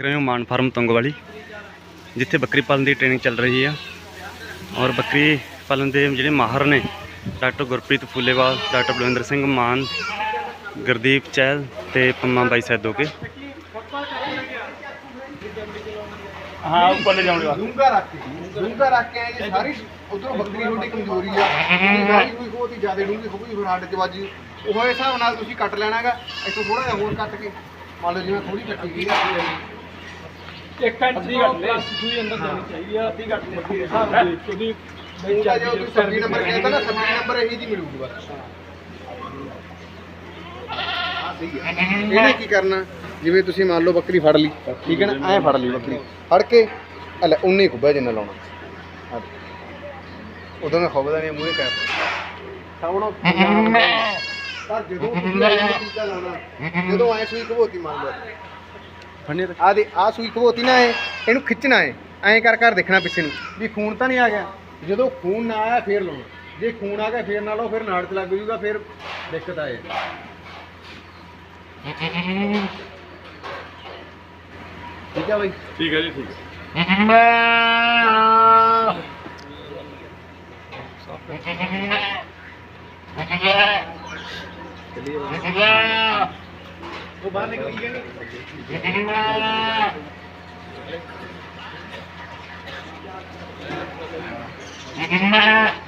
ਦੇਖ ਰਹੇ ਹੋ ਮਾਨ ਫਾਰਮ ਤੁੰਗਵਾਲੀ ਜਿੱਥੇ ਬੱਕਰੀ ਪਾਲਣ ਦੀ ਟ੍ਰੇਨਿੰਗ ਚੱਲ ਰਹੀ ਆ। ਔਰ ਬੱਕਰੀ ਪਾਲਣ ਦੇ ਜਿਹੜੇ ਮਾਹਰ ਨੇ ਡਾਕਟਰ ਗੁਰਪ੍ਰੀਤ ਫੂਲੇਵਾਲ ਡਾਕਟਰ ਬਲਵਿੰਦਰ ਸਿੰਘ ਮਾਨ ਗੁਰਦੀਪ ਚਹਿਲ ਤੇ ਪੰਮਾ ਬਾਈ ਸੈਦੋਕੇ ਹਾਂ ਉੱਪਰ ਲੈ ਜਾਉਣੇ ਡੂੰਗਾ ਰੱਖ ਕੇ ਡੂੰਗਾ ਰੱਖ ਕੇ ਜੇ ਸਾਰੀ ਉਧਰੋਂ ਬੱਕਰੀ ਤੁਹਾਡੀ ਕਮਜ਼ੋਰੀ ਆ। ਜੇ ਸਾਰੀ ਕੋਈ ਬਹੁਤ ਹੀ ਜ਼ਿਆਦਾ ਡੂੰਗੀ ਹੋਊਗੀ ਫਿਰ ਹੱਡ ਚ ਵੱਜੀ ਉਹ ਹਿਸਾਬ ਨਾਲ ਤੁਸੀਂ ਕੱਟ ਲੈਣਾਗਾ ਇੱਥੋਂ ਥੋੜਾ ਜਿਹਾ ਹੋਰ ਕੱਟ ਕੇ। ਮੰਨ ਲਓ ਜਿਵੇਂ ਥੋੜੀ ਕੱਟੀ ਗਈ ਆ। ਇੱਕ ਇੰਚ ਦੀ ਘੱਟ ਲੈ ਸੂਈ ਅੰਦਰ ਜਾਣੀ ਚਾਹੀਦੀ ਆ ਅੱਧੀ ਘੱਟ ਬੱਕੀ ਦੇ ਹਿਸਾਬ ਨਾਲ ਉਹਦੀ ਡੂੰਗਾ ਜੇ ਤੁਸੀਂ 26 ਨੰਬਰ ਕਹਿੰਦਾ ਨਾ 26 ਨੰਬਰ ਇਹੀ ਦੀ ਮਿਲੂਗੀ ਬਸ। ਆ ਸਹੀ ਹੈ। ਇਹਨੇ ਕੀ ਕਰਨਾ? ਜਿਵੇਂ ਤੁਸੀਂ ਮੰਨ ਲਓ ਬੱਕਰੀ ਫੜ ਲਈ ਠੀਕ ਹੈ ਨਾ? ਐ ਫੜ ਲਈ ਬੱਕਰੀ। ਫੜ ਕੇ ਲੈ ਉਨੇ ਹੀ ਖੁੱਬਾ ਜਿੰਨਾ ਲਾਉਣਾ। ਉਦੋਂ ਮੈਂ ਖੁੱਬਦਾ ਨਹੀਂ ਮੂਹਰੇ ਕਰ ਸਾਹਮਣੋਂ ਪਰ ਜਦੋਂ ਤੁਸੀਂ ਇਹ ਟੀਕਾ ਲਾਉਣਾ ਜਦੋਂ ਐ ਸੂਈ ਘਬੋਤੀ ਮੰਨ ਲਓ। ਫੜਨੀ ਆ ਦੇ ਆ ਸੂਈ ਨਾ ਐ ਇਹਨੂੰ ਖਿੱਚਣਾ ਐ ਐਂ ਕਰ ਕਰ ਦੇਖਣਾ ਪਿੱਛੇ ਨੂੰ ਵੀ ਖੂਨ ਤਾਂ ਨਹੀਂ ਆ ਗਿਆ। ਜਦੋਂ ਖੂਨ ਨਾ ਆਇਆ ਫੇਰ ਲਾਉਣਾ। ਜੇ ਖੂਨ ਆ ਗਿਆ ਫੇਰ ਨਾ ਲਾਓ ਫਿਰ ਨਾੜ ਚ ਲੱਗ ਜੂਗਾ ਫਿਰ ਦਿੱਕਤ ਆਏ ਠੀਕ ਆ ਬਾਈ? ਠੀਕ ਹੈ ਜੀ ਠੀਕ ਉਹ ਬਾਹਰ ਨਿਕਲ ਗਿਆ ਨਹੀਂ ਹੈ